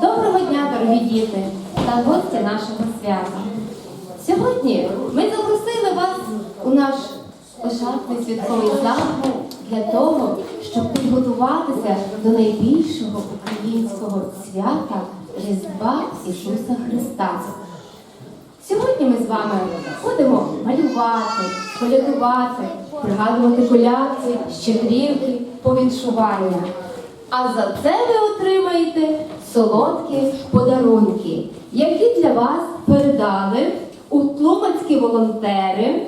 Доброго дня, дорогі діти та гості нашого свята. Сьогодні ми запросили вас у наш ошатний святковий зал для того, щоб підготуватися до найбільшого українського свята Різдва Ісуса Христа. Сьогодні ми з вами будемо малювати, колядувати, пригадувати колядки, щедрівки, повіншування. А за це ви отримаєте солодкі подарунки, які для вас передали у Тлумацькі волонтери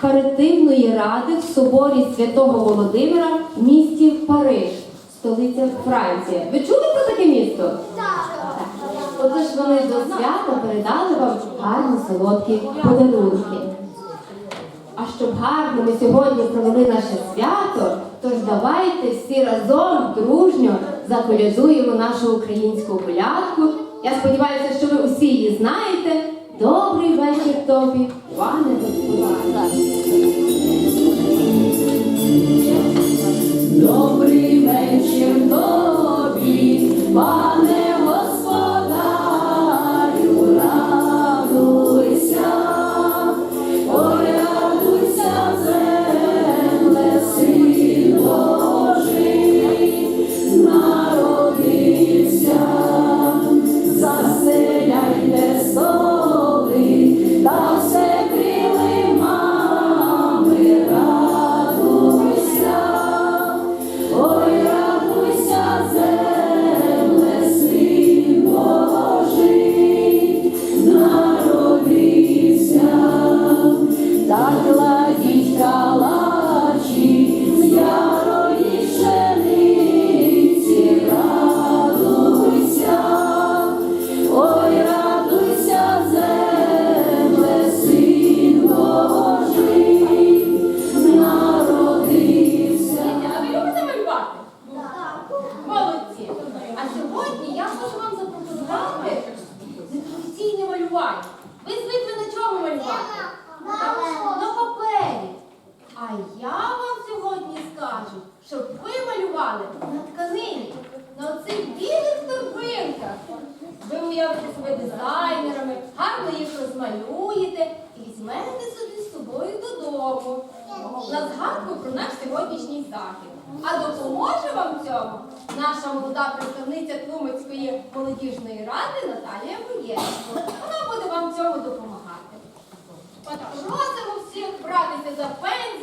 Харитивної ради в соборі Святого Володимира в місті Париж, столиця Франції. Ви чули про таке місто? Отож вони до свята передали вам гарні солодкі подарунки. А щоб гарно ми сьогодні провели наше свято, тож давайте всі разом дружньо заколядуємо нашу українську колядку. Я сподіваюся, що ви усі її знаєте. Добрий вечір тобі, пане Господар. Себе дизайнерами, гарно їх розмалюєте і візьмете собі з собою додому. На згадку про наш сьогоднішній захід. А допоможе вам цьому наша молода представниця Тлумацької молодіжної ради Наталія Боєнко. Вона буде вам цьому допомагати. Просимо всіх братися за пензлі,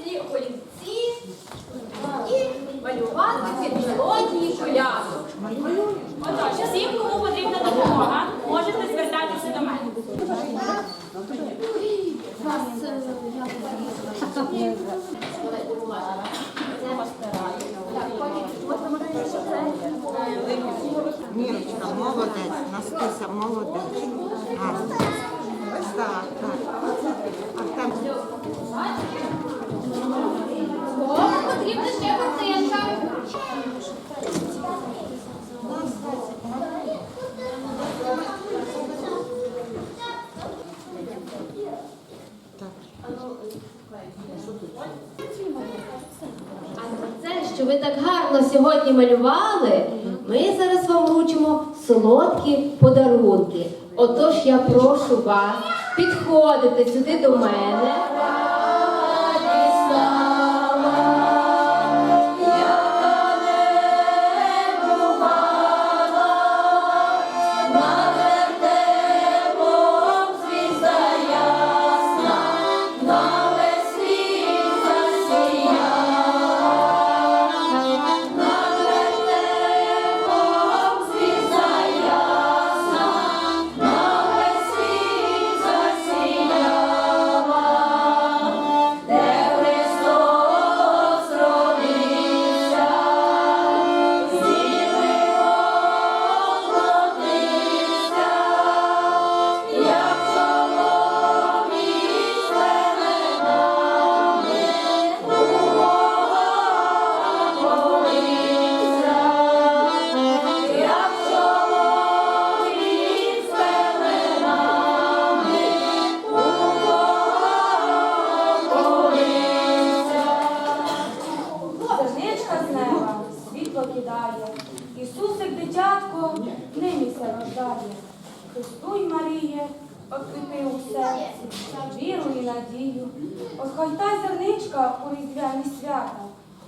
Мірочка, молодець, Настуся, молодець. Так, так. А це, що ви так гарно сьогодні малювали, ми зараз вам вручимо солодкі подарунки. Отож я прошу вас підходити сюди до мене. Рождає. Христуй, Маріє, у серці, віру і надію. От зерничка у різдвяні свята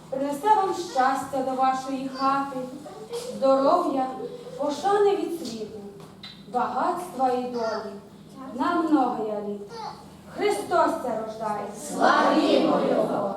принесе вам щастя до вашої хати, здоров'я, пошани від світу, багатства і долі, на многоя літ. Христос це рождає. Славімо Його!